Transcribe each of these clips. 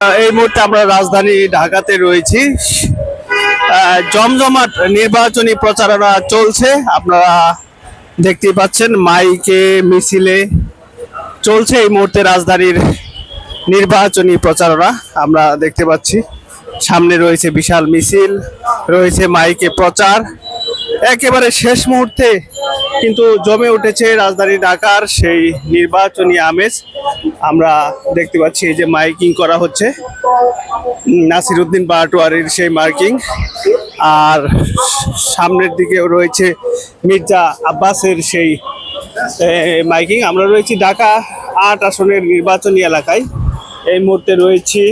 এই মুহূর্তে আমরা রাজধানী ঢাকাতে রয়েছি। জমজমাট নির্বাচনী প্রচারণা চলছে। আপনারা দেখতেই পাচ্ছেন, মাইকে, মিছিলে চলছে এই মুহূর্তে রাজধানীর নির্বাচনী প্রচারণা। আমরা দেখতে পাচ্ছি, সামনে রয়েছে বিশাল মিছিল, রয়েছে মাইকে প্রচার। একেবারে শেষ মুহূর্তে কিন্তু জমে উঠেছে রাজধানী ঢাকার সেই নির্বাচনী আমেজ। আমরা দেখতে পাচ্ছি এই যে মাইকিং করা হচ্ছে। নাসির উদ্দিন পাটোয়ারির সেই মার্কিং। আর সামনের দিকেও রয়েছে মির্জা আব্বাসের সেই মাইকিং আমরা রয়েছি ঢাকা আট আসনের নির্বাচনী এলাকায়। এই মুহূর্তে রয়েছি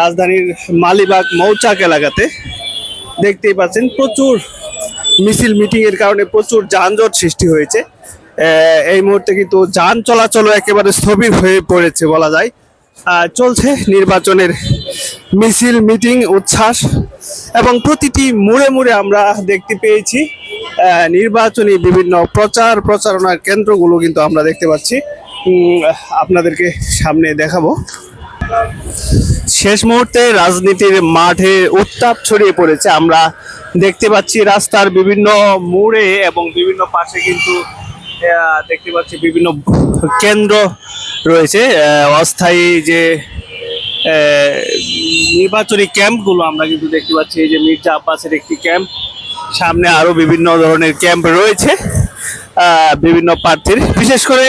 রাজধানীর মালিবাগ মৌচাক এলাকাতে। দেখতেই পাচ্ছেন প্রচুর মিছিল মিটিং এর কারণে প্রচুর যানজট সৃষ্টি হয়েছে। এই মুহূর্তে কিন্তু যান চলাচলও একেবারে স্থবির হয়ে পড়েছে বলা যায়। চলছে নির্বাচনের মিছিল, মিটিং, উচ্ছ্বাস এবং প্রতিটি মুড়ে মুড়ে আমরা দেখতে পেয়েছি। নির্বাচনী বিভিন্ন প্রচার, প্রচারণার কেন্দ্রগুলো কিন্তু আমরা দেখতে পাচ্ছি। আপনাদেরকে সামনে দেখাবো। শেষ মুহূর্তে রাজনীতির মাঠে উত্তাপ ছড়িয়ে পড়েছে। আমরা দেখতে পাচ্ছি রাস্তার বিভিন্ন মোড়ে এবং বিভিন্ন পাশে কিন্তু দেখতে পাচ্ছি বিভিন্ন কেন্দ্র রয়েছে। অস্থায়ী যে নির্বাচনী ক্যাম্পগুলো আমরা কিন্তু দেখতে পাচ্ছি। এই যে মির্জা আব্বাসের একটি ক্যাম্প, সামনে আরও বিভিন্ন ধরনের ক্যাম্প রয়েছে। বিভিন্ন প্রার্থীর, বিশেষ করে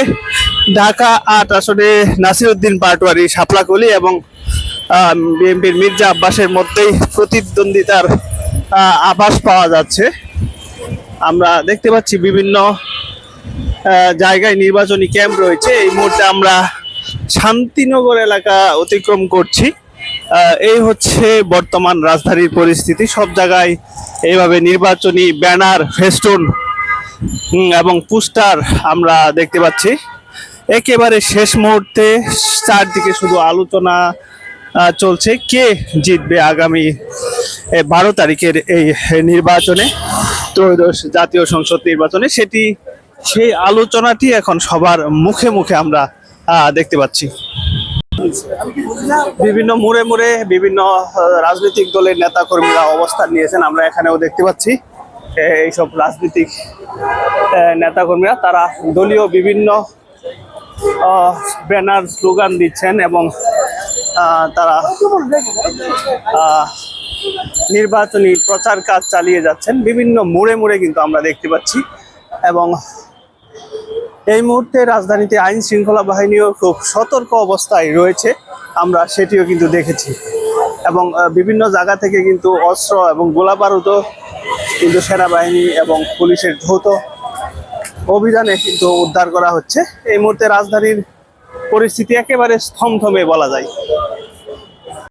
ঢাকা আট আসনে নাসিরউদ্দিন পাটোয়ারি, শাপলাকলি এবং বিএনপির মির্জা আব্বাসের মধ্যেই প্রতিদ্বন্দ্বিতার আভাস পাওয়া যাচ্ছে। আমরা দেখতে পাচ্ছি বিভিন্ন জায়গায় নির্বাচনী ক্যাম্প রয়েছে। এই মুহূর্তে আমরা শান্তিনগর এলাকা অতিক্রম করছি। এই হচ্ছে বর্তমান রাজধানীর পরিস্থিতি। সব জায়গায় এইভাবে নির্বাচনী ব্যানার, ফেস্টুন এবং পোস্টার আমরা দেখতে পাচ্ছি। একেবারে শেষ মুহূর্তে চারদিকে শুধু আলোচনা চলছে কে জিতবে আগামী বারো তারিখের এই নির্বাচনে, ত্রয়োদশ জাতীয় সংসদ নির্বাচনে। সেটি, সেই আলোচনাটি এখন সবার মুখে মুখে আমরা দেখতে পাচ্ছি। বিভিন্ন মোড়ে মোড়ে বিভিন্ন রাজনৈতিক দলের নেতা কর্মীরা অবস্থান নিয়েছেন, আমরা এখানেও দেখতে পাচ্ছি। এইসব রাজনৈতিক নেতা কর্মীরা তারা দলীয় বিভিন্ন ব্যানার স্লোগান দিচ্ছেন এবং তারা নির্বাচনী প্রচার কাজ চালিয়ে যাচ্ছেন। বিভিন্ন মোড়ে মোড়ে কিন্তু আমরা দেখতে পাচ্ছি এবং এই মুহূর্তে রাজধানীতে আইন শৃঙ্খলা বাহিনীও খুব সতর্ক অবস্থায় রয়েছে। আমরা সেটিও কিন্তু দেখেছি। এবং বিভিন্ন জায়গা থেকে কিন্তু অস্ত্র এবং গোলাবারুদও কিন্তু সেনাবাহিনী এবং পুলিশের যৌথ অভিযানে কিন্তু উদ্ধার করা হচ্ছে। এই মুহূর্তে রাজধানীর পরিস্থিতি একেবারে স্থমথমে বলা যায়।